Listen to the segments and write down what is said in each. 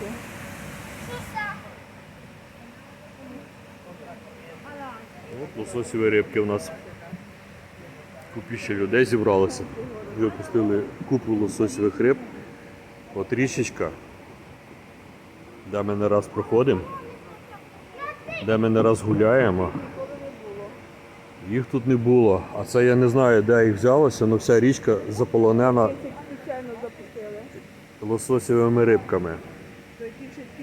рибки. От лососові рибки у нас. Купіще людей зібралося. Випустили купу лососових риб. От річечка, де ми не раз проходимо, де ми не раз гуляємо. Їх тут не було. А це я не знаю, де їх взялося, але вся річка заполонена лососовими рибками. То які ще такі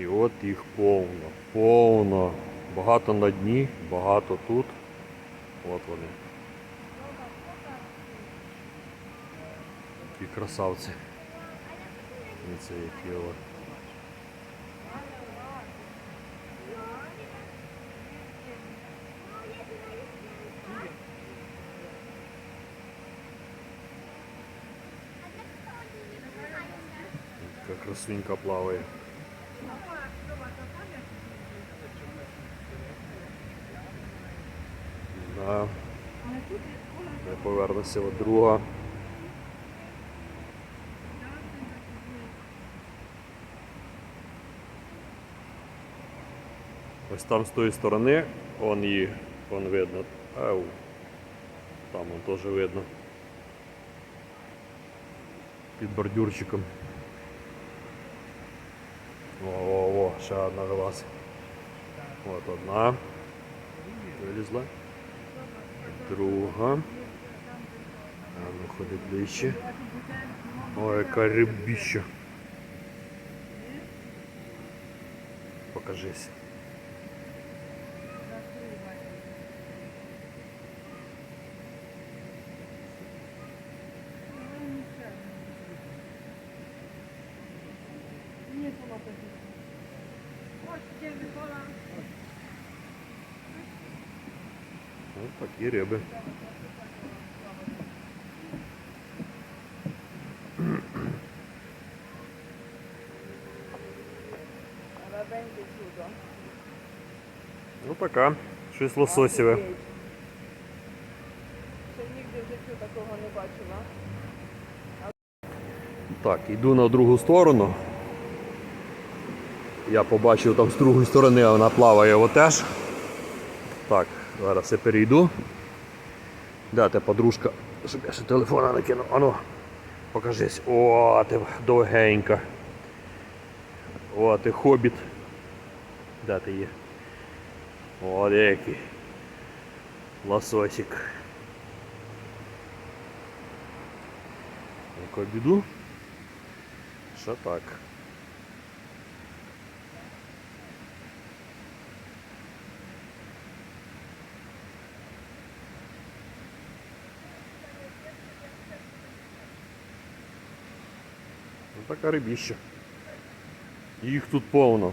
І от їх повно, повно. Багато на дні, багато тут. От вони. Такі красавці. І це які красунька плаває. Да. Не повернеться от друга. Ось там з тої сторони, он її, вон видно. Ау. Там он теж видно. Під бордюрчиком. Ще одна вилазить. От одна. Вилізла. Друга. А ну ходи ближче. Ой, яка рибіща. Покажись. Воно таке. Ось такі риби. Ну така. Щось бачила. Так, йду на другу сторону. Я побачив там з другої сторони, вона плаває отеж. Так, зараз я перейду. Ти подружка? Щоб я ще телефона не кинув. Ану, покажись. О, ти довгенька. О, ти хобіт. Де ти є? О, який. Лососик. Яку біду? Що так? Така рибіща. Їх тут повно.